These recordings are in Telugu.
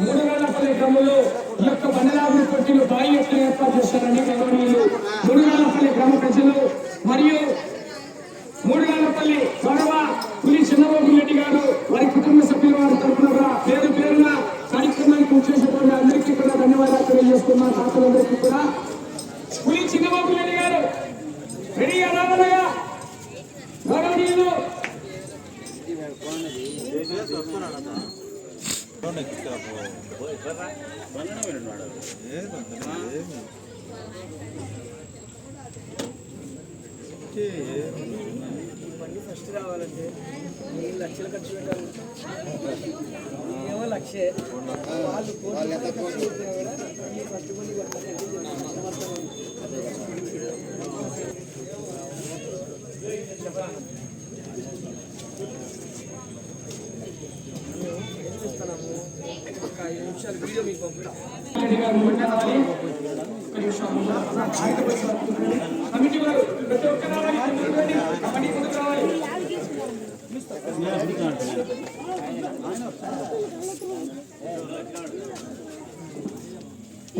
మూడు వేల పది గ్రామంలో ఈ యొక్క బండలాభుల పోటీలు భారీ ఎత్తున ఏర్పాటు చేశారని గౌరవనీయులు. మూడు వేల పల్లె గ్రామ ప్రజలు మరియు మూడు వేలపల్లి గౌరవ పులి చిన్నబాబు రెడ్డి గారు వారి కుటుంబ సభ్యుల వారి తరఫున కూడా పేరు పేరున కార్యక్రమానికి వచ్చేసినటువంటి అందరికీ కూడా ధన్యవాదాలు తెలియజేస్తున్నా తాతలందరికీ కూడా. పులి చిన్నబాబు రెడ్డి గారు రెడీగా రావాలయ్యా గౌరవనీయులు. బండి ఫస్ట్ రావాలంటే మూడు లక్షలు ఖర్చు పెట్టాలి ఏమో లక్షే వాళ్ళు కోటి ఖర్చు పెట్టినా కూడా ఈ ఫస్ట్ కొన్ని కొట్టాలి ఇస్తున్నాము ఒక ఐదు నిమిషాలు వీడియో మీకు పంపుతాం రెడ్డి గారు మాట్లాడాలి ఒక్క నిమిషం కమిటీ వారు ప్రతి ఒక్కరు రావాలి ముందుకు రండి.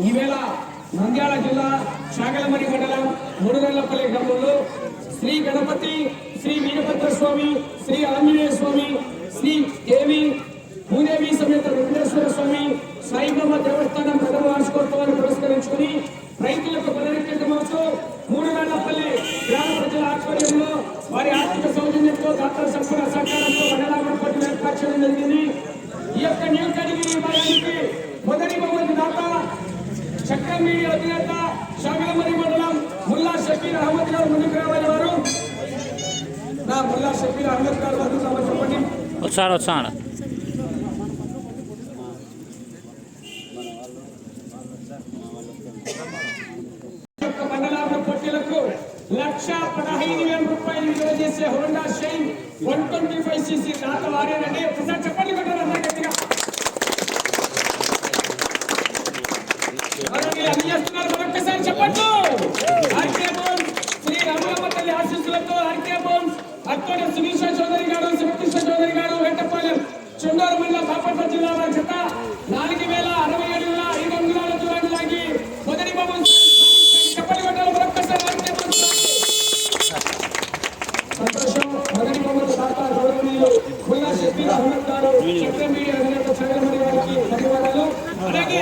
ఈవేళ నంద్యాల జిల్లా శాగలమరి మండలం ముడుగల్లపల్లి గ్రామంలో శ్రీ గణపతి శ్రీ వీరభద్ర స్వామి శ్రీ ఆంజనేయ స్వామి శ్రీ షకీర్ అహ్మద్ గారు ముందుకు రావాలి వారు. నా ముల్లా షకీర్ అహ్మద్ గారు ముందుకు రావాలి చెప్పండి లక్ష పదహైదు వేల రూపాయలు విలువ చేసే Honda Shine one twenty five CC దాత వారేనండి ఒకసారి చెప్పండి కొట్టారు అందరూ గట్టిగా. చేస్తున్నారు? చెప్పండి. అత్తోడ సునీష చౌదరి గారు శివకృష్ణ చౌదరి గారు వెంటపాలెం చుండూరు మండలం బాపట్ల జిల్లా వారి జత నాలుగు వేల అరవై ఏడు వేల ఐదు వందల దూరాన్ని లాగి మొదటి బొమ్మ చెప్పండి కొట్టాలి మరొక్కసారి ఆర్కే బోన్ సంతోషం. మొదటి బొమ్మలు దాత గౌరవనీయులు కుల్లా శక్తి అహ్మద్ గారు చక్రం మీడియా అధినేత చంద్రమణి గారికి ధన్యవాదాలు. అలాగే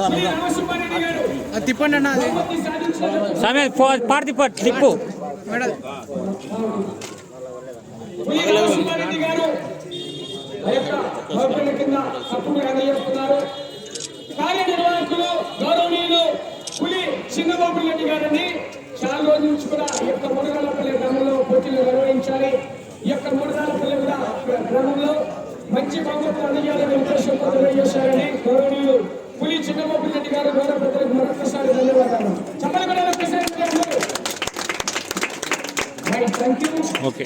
శ్రీ రామసుబ్బారెడ్డి గారు తిప్పండి అన్న అది. బహుమతి సాధించిన సమయం పార్టీ పట్టు తిప్పు పులి రామసుబ్బారెడ్డి గారు ఆ యొక్క బహుమతుల కింద తప్పులు అందజేస్తున్నారు కార్యనిర్వాహకులు గౌరవనీయులు పులి చిన్నబాబు రెడ్డి గారిని చాలా రోజుల నుంచి కూడా ఈ యొక్క మునగాలపల్లి గ్రామంలో పోటీలు నిర్వహించాలి ఈ యొక్క మునగాలపల్లి కూడా గ్రామంలో మంచి బహుమతులు అందజేయాలనే ఉద్దేశంతో తెలియజేశారని గౌరవనీయులు పులి చిన్నబాబు రెడ్డి గారు. గౌరవ ప్రజలకు మరొకసారి ధన్యవాదాలు చెప్పలు కూడా థ్యాంక్ యూ ఓకే.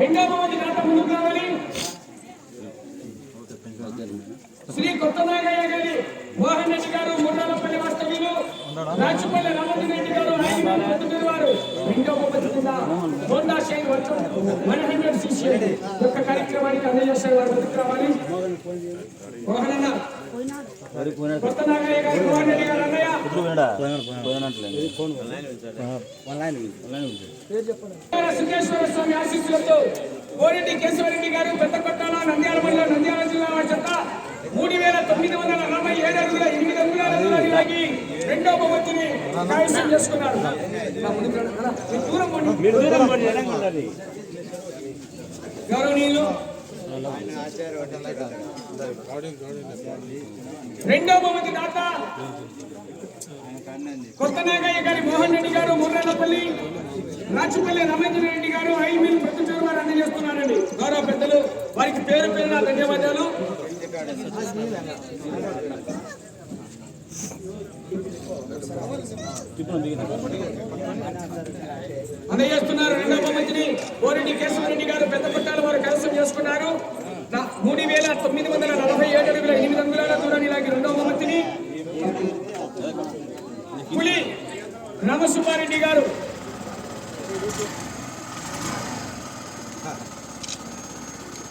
రెండవ బహుమతి దాత ముందుకు రావాలి. శ్రీ కొత్త నాగయ్య గారి మోహన్ రెడ్డి గారు ముర్రాలపల్లి వాస్తవ్యులు రాజపల్లి రామోజీ రెడ్డి గారు వారు. రెండవ హోండా షైన్ వచ్చు వన్ హండ్రెడ్ సీసీ యొక్క కార్యక్రమానికి అందజేస్తారు వారు. ముందుకు రావాలి. మోహన్ అన్న సుఖేశ్వర స్వామి ఆశీస్సులతో కేశవరెడ్డి గారు పెద్ద కొట్టాల నంద్యాల మండలం నంద్యాల జిల్లా చెత్త మూడు వేల తొమ్మిది వందల నలభై ఏడు అడుగుల ఎనిమిది రెండో బహుమతిని కైవసం చేసుకున్నారు నా ముందుకు రండి. అన్న, మీరు దూరం పోండి. గౌరవనీయులు రెండో బహుమతి దాత. కొత్త నాగయ్య గారి మోహన్ రెడ్డి గారు ముర్రెల్లపల్లి రాచుపల్లి రమేంద్ర రెడ్డి గారు ఐదు మీరు ప్రతిచూరు వారు అందజేస్తున్నారండి. గౌరవ పెద్దలు వారికి పేరు పేరున ధన్యవాదాలు. అందజేస్తున్నారు రెండవ బహుమతిని కోరెడ్డి కేశవరెడ్డి గారు పెద్ద పుట్టాల వారు కైవసం చేసుకున్నారు. మూడు వేల తొమ్మిది వందల నలభై ఏడు అడుగుల ఎనిమిది అంగుళాల దూరాన్ని లాగి రెండవ మంత్రిని పులి రామసుబ్బారెడ్డి గారు.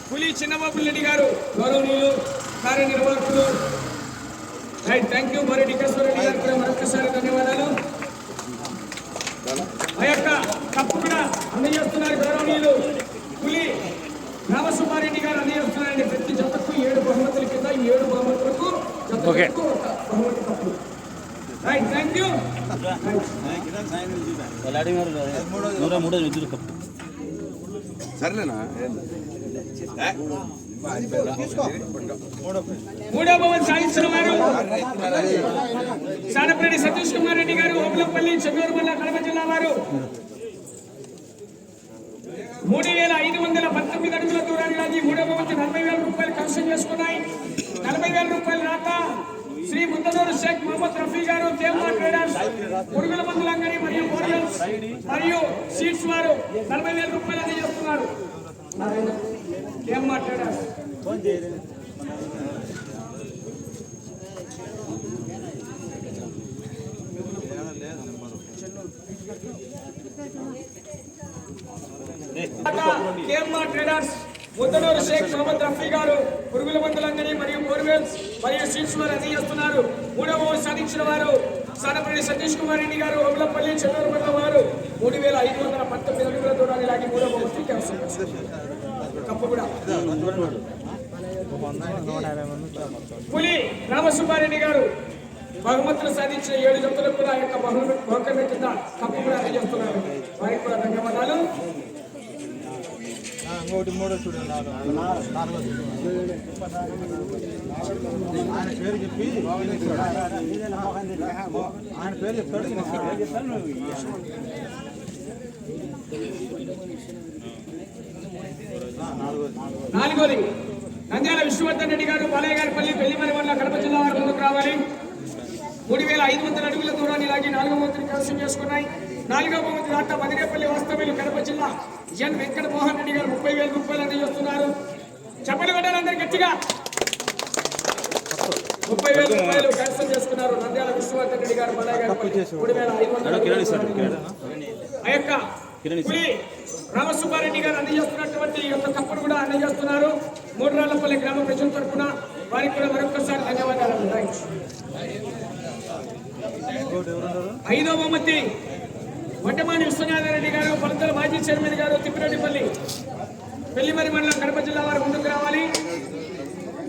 పులి చిన్నబాబు రెడ్డి గారు గౌరవనీయులు కార్యనిర్వాహకులు రైట్ థ్యాంక్ యూ మరి డికేశ్వర రెడ్డి గారికి కూడా మరొకసారి ధన్యవాదాలు. ఆ యొక్క కప్పు కూడా అందజేస్తున్నారు గౌరవనీయులు. పులి రామసుబ్బారెడ్డి గారు అందజేస్తున్నారండి ప్రతి జతకు ఏడు బహుమతుల కింద ఏడు బహుమతులకు జత ఓకే. జతకు ఒక బహుమతి కప్పు రైట్ థ్యాంక్ యూ. నూర మూడో విద్యుత్ కప్పు సర్లేనా మూడో భవన్ సాధించిన వారు సానపరెడ్డి సతీష్ కుమార్ రెడ్డి గారు ఓపులపల్లి చెన్నూరుమల్ల కడప జిల్లా వారు. మూడు వేల ఐదు వందల పంతొమ్మిది అడుగుల దూరాన్ని లాగి మూడో బహుమతి నలభై వేల రూపాయలు కమిషన్ చేసుకున్నాయి. నలభై వేల రూపాయలు రాక శ్రీ ముందనూరు షేక్ మహమ్మద్ రఫీ గారు తేమా ట్రేడర్స్ పురుగుల మందుల అంగడి మరియు బోర్వెల్స్ మరియు సీట్స్ వారు నలభై వేల రూపాయలు అందజేస్తున్నారు. తేమా traders KMR traders Muddanur Shaik Mohammed Rafi గారు పురుగుల మందులందరినీ మరియు బోర్వెల్స్ మరియు సీట్స్ వారు అందజేస్తున్నారు మూడవ సాధించిన వారు సానపల్లి సతీష్ కుమార్ రెడ్డి గారు ఓమలపల్లి చెన్నూరు మండలం వారు. మూడు వేల ఐదు వందల పంతొమ్మిది అడుగుల దూరాన్ని లాగి మూడవ పులి రామసుబ్బారెడ్డి గారు బహుమతులు సాధించిన ఏడు జంతువులకు కూడా యొక్క బహుమతి బహుకరణ కింద కప్పు కూడా అందజేస్తున్నారు. వారికి కూడా ధన్యవాదాలు. ఇంకోటి మూడో చూడండి ఆయన పేరు చెప్పి. ఆయన పేరు చెప్తాడు నాలుగోది నంద్యాల విష్ణువర్ధన్ రెడ్డి గారు బాలయ్య గారి పల్లి పెళ్ళిమరి వల్ల కడప జిల్లా వారు ముందుకు రావాలి. మూడు వేల ఐదు వందల అడుగుల దూరాన్ని లాగి నాలుగో బహుమతిని కైవసం చేసుకున్నాయి. నాలుగో బహుమతి దాటా మదిరేపల్లి వాస్తవ్యులు కడప జిల్లా ఎన్ వెంకట మోహన్ రెడ్డి గారు ముప్పై వేల రూపాయలు అందజేస్తున్నారు. చెప్పలు కొట్టారు అందరు గట్టిగా. ముప్పై వేల రూపాయలు కైవసం చేసుకున్నారు నంద్యాల విష్ణువర్ధన్ రెడ్డి గారు బాలయ్య గారి మూడు వేల ఐదు వందల ఆ యొక్క రామసుబ్బారెడ్డి గారు అందజేస్తున్నటువంటి ఈ యొక్క కప్పును కూడా అందజేస్తున్నారు. మూడురాళ్ళపల్లి గ్రామ ప్రజల తరఫున వారికి కూడా మరొకసారి ధన్యవాదాలు. ఐదో బహుమతి వడ్డమాని విశ్వనాథరెడ్డి గారు పలతల మాజీ చైర్మన్ గారు తిప్పిరెడ్డిపల్లి పెళ్ళిమరి మండలం కడప జిల్లా వారు ముందుకు రావాలి.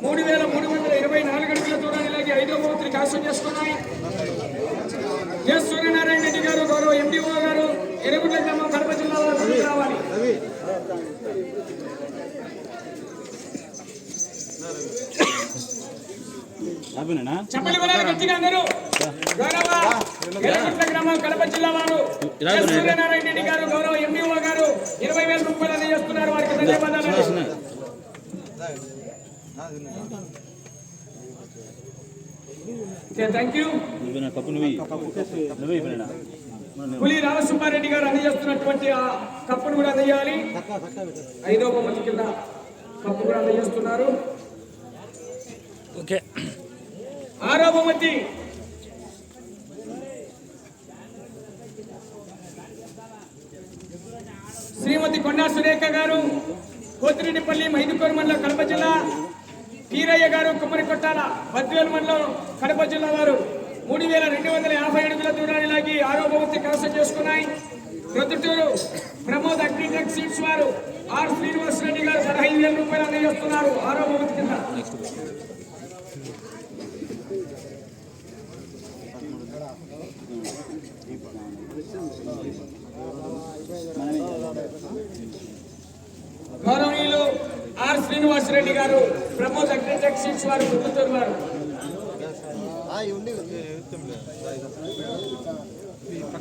మూడు వేల మూడు వందల ఇరవై నాలుగు గంటల దూరాన్ని ఇలాగే ఐదో బహుమతిని కాసం చేసుకున్నాయి. ఎస్. సూర్యనారాయణ రెడ్డి గారు గౌరవ ఎండిఓ గారు ఎరుగుడ్ల గ్రామం కడప జిల్లా వారు ముందుకు కొనాలి గట్టిగా అందరూ. గౌరవ ఎరుగుడ్ల గ్రామం కడప జిల్లా వారు. ఎస్. సూర్యనారాయణ రెడ్డి గారు గౌరవ ఎండిఓ గారు ఇరవై వేల రూపాయలు అందజేస్తున్నారు వారికి. ధన్యవాదాలు. థ్యాంక్ యూ నువ్వు కప్పు నువ్వు నువ్వు ఇవ్వనా పులి రామసుబ్బారెడ్డి గారు అందజేస్తున్నటువంటి ఆ కప్పును కూడా అందజేయాలి ఐదో బొమ్మతి కింద కప్పు కూడా అందజేస్తున్నారు ఓకే. ఆరో బహుమతి శ్రీమతి కొండా సురేఖ గారు కోతిరెడ్డిపల్లి మైదుకూరు మండలం కడప జిల్లా వీరయ్య గారు కుమ్మరి కొట్టాల బద్వేలు మండలం కడప జిల్లా వారు. మూడు వేల రెండు వందల యాభై అడుగుల దూరాన్ని లాగి ఆరో బహుమతి కైవసం చేసుకున్నాయి. ప్రొద్దుటూరు ప్రమోద్ అగ్రిటెక్ సీట్స్ వారు ఆర్ శ్రీనివాస్ రెడ్డి గారు పదహైదు వేల రూపాయలు అందజేస్తున్నారు. ఆరో బహుమతి కింద. గౌరవనీయులు ఆర్ శ్రీనివాస్ రెడ్డి గారు ప్రమోద్ అగ్రిటెక్ సీట్స్ వారు ప్రొద్దుటూరు వారు.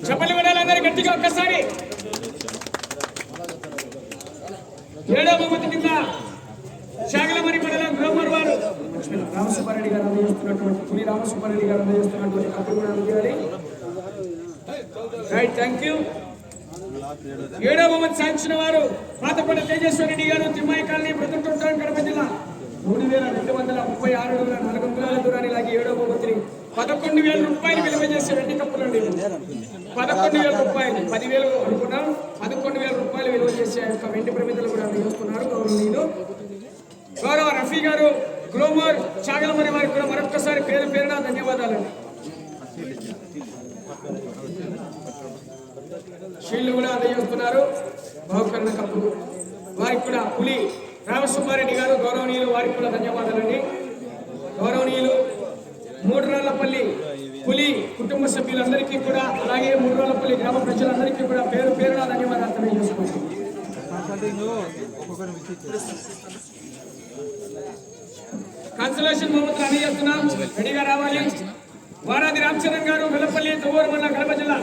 చెప్పలు వినాలందరూ గట్టిగా ఒక్కసారి. ఏడో బహుమతి కింద శాగలమరి మండలం గ్రోమర్ వారు రామసుబ్బారెడ్డి గారు అందజేస్తున్నటువంటి పులి రామసుబ్బారెడ్డి గారు అందజేస్తున్నటువంటి కప్పులు కూడా అందజేయాలి రైట్ థ్యాంక్ యూ ఏడో బహుమతి సాధించిన వారు పాతపడ తేజస్వర రెడ్డి గారు తిమ్మాయి కాలనీ ప్రతిష్టం కడప జిల్లా. మూడు వేల రెండు వందల ముప్పై ఆరు అడుగుల నాలుగు అంగుళాల దూరాన్ని లాగి ఏడో బహుమతిని పదకొండు వేల రూపాయలు విలువ చేసే రెండు కప్పులండి పదకొండు వేల రూపాయలు. పదివేలు అనుకున్నాం. పదకొండు వేల రూపాయలు విలువ చేసే యొక్క వెండి ప్రమిదలు కూడా అందజేస్తున్నారు గౌరవనీయులు గౌరవ రఫీ గారు గ్రోమర్ చాగలమని వారికి కూడా మరొక్కసారి పేరు పేరున ధన్యవాదాలండి. షీళ్ళు కూడా అందజేస్తున్నారు బహుకరణ కప్పులు. వారికి కూడా పులి రామసుబ్బారెడ్డి గారు గౌరవనీయులు వారికి కూడా ధన్యవాదాలండి. గౌరవనీయులు మూడు రాళ్ళపల్లి పులి కుటుంబ సభ్యులందరికీ కూడా అలాగే మూడు రాళ్ళపల్లి గ్రామ ప్రజలందరికీ కూడా పేరు పేరున ధన్యవాదాలు తెలియజేసుకుంటున్నాను. కన్సలేషన్ మహమ్మద్ అని చేస్తున్నాం రెడీగా రావాలి. వారాది రామచరణ్ గారు వెల్లపల్లి తువ్వూరు మండల కడప జిల్లా.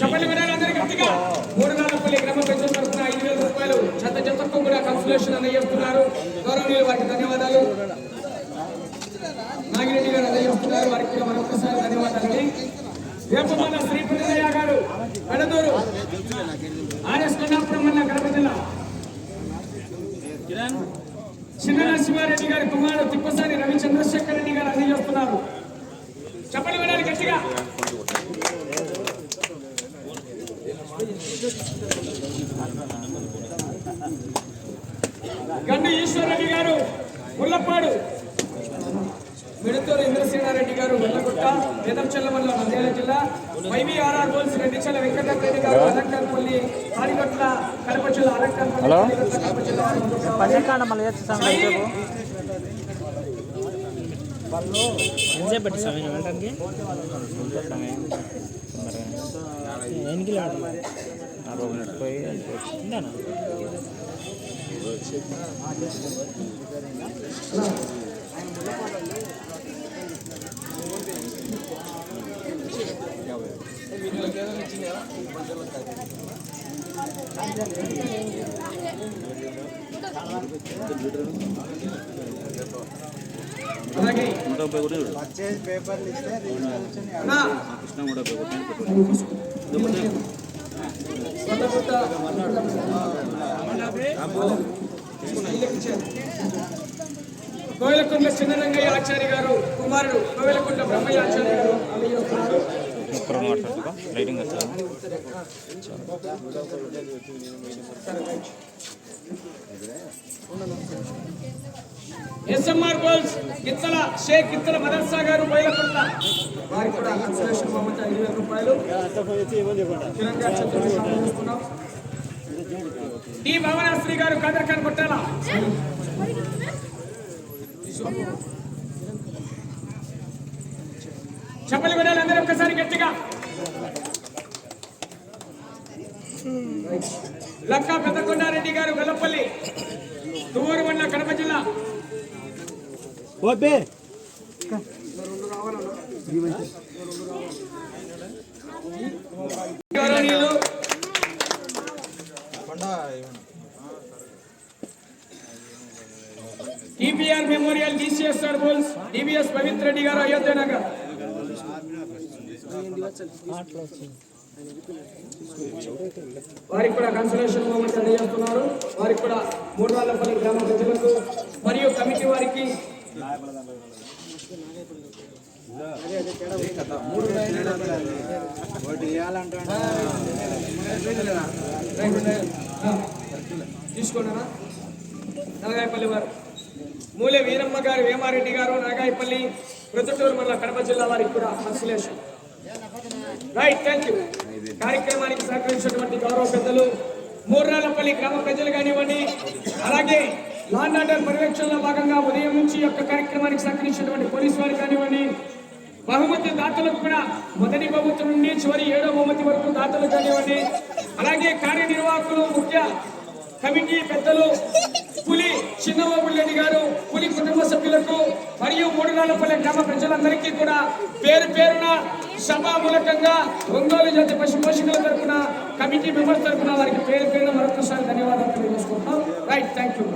చెప్పండి వినాలి గట్టిగా మూడు నాలుగుపల్లి గ్రామ తరఫున ఐదు వేల రూపాయలు చెత్త చెత్తకు కూడా కన్సలేషన్ అందజేస్తున్నారు. గౌరవనీయులు వారికి ధన్యవాదాలు. నాగిరెడ్డి గారు అందజేస్తున్నారు వారికి కూడా మరొకసారి ధన్యవాదాలు వేపమల్ల శ్రీ పుణ్యదయ్య గారు పెడదూరు ఆర్ఎస్ కొండాపురం మండలం కడప జిల్లా చిన్న నరసింహారెడ్డి గారి కుమారుడు తిప్పసాని రవి చంద్రశేఖర్ రెడ్డి గారు అందజేస్తున్నారు చెప్పండి వినాలి గట్టిగా గండు ఈశ్వరరెడ్డి గారు ముల్లపాడు మిడతూరు ఇంద్రసేనారెడ్డి వేదంచెల్ల మండలం నంద్యాల జిల్లా వైవీఆర్ఆర్ బోల్స్ రెడ్డిచల్ల వెంకటరెడ్డి గారు అలంకారపల్లి తాడిపట్ల కడప జిల్లా అలంకారపల్లి ఎన్ని కిలోమీటర్లు పోయి నూట ముప్పై కూడా కృష్ణ నూట ముప్పై కూడా పెట్టుకోండి కొత్త చిన్నరంగయ్య ఆచార్య గారు కుమారుడు కోవిలకుంట్ల బ్రహ్మయ్య ఆచార్య గారు. ఎస్ఎంఆర్ గోల్స్ గిత్తల షేక్ గిత్తల మదర్సా గారు బయలుపట్ల వారికి కూడా కన్సలేషన్ బహుమతి ఐదు వేల రూపాయలు. కిరణ్ గారు చెప్తున్న భవనాశ్రీ గారు కదర్ కొట్టాలా చెప్పలు వినాలి అందరూ ఒక్కసారి గట్టిగా. లక్కా పెద్దకొండారెడ్డి గారు వెల్లపల్లి తువ్వూరు మండల కడప జిల్లా. గౌరవనీయులు టీపీఆర్ మెమోరియల్ డిసిఎస్ బోల్స్. డిబిఎస్ పవిత్ర రెడ్డి గారు అయోధ్య నగర్. వారికి కూడా కన్సలేషన్ మూమెంట్ అందజేస్తున్నారు. వారికి కూడా మూడు రాళ్ళపల్లి గ్రామ ప్రజలకు మరియు కమిటీ వారికి తీసుకున్నారా? నలగాయపల్లి వారు. మూలె వీరమ్మ గారు వేమారెడ్డి గారు నాగాయపల్లి ప్రొద్దుటూరు మన కడప జిల్లా వారికి కూడా కన్సలేషన్ రైట్ థ్యాంక్ యూ కార్యక్రమానికి సహకరించినటువంటి గౌరవ పెద్దలు మూర్రాలపల్లి గ్రామ ప్రజలు కానివ్వండి అలాగే లాండ్ ఆర్డర్ పర్యవేక్షణలో భాగంగా ఉదయం నుంచి యొక్క కార్యక్రమానికి సహకరించినటువంటి పోలీసు వారు కానివ్వండి బహుమతి దాతలకు కూడా మొదటి బహుమతి నుండి చివరి ఏడో బహుమతి వరకు దాతలు కానివ్వండి అలాగే కార్యనిర్వాహకులు ముఖ్య కమిటీ పెద్దలు పులి చిన్నబాబు రెడ్డి గారు పులి కుటుంబ సభ్యులకు మరియు మూడునాళ్ళపల్లి గ్రామ ప్రజలందరికీ కూడా పేరు పేరున సభా మూలకంగా ఒంగోలు జాతి పశు పోషకుల తరపున కమిటీ మెంబర్స్ తరపున వారికి పేరు పేరున మరొకసారి ధన్యవాదాలు తెలియజేసుకుంటున్నాం. Right thank you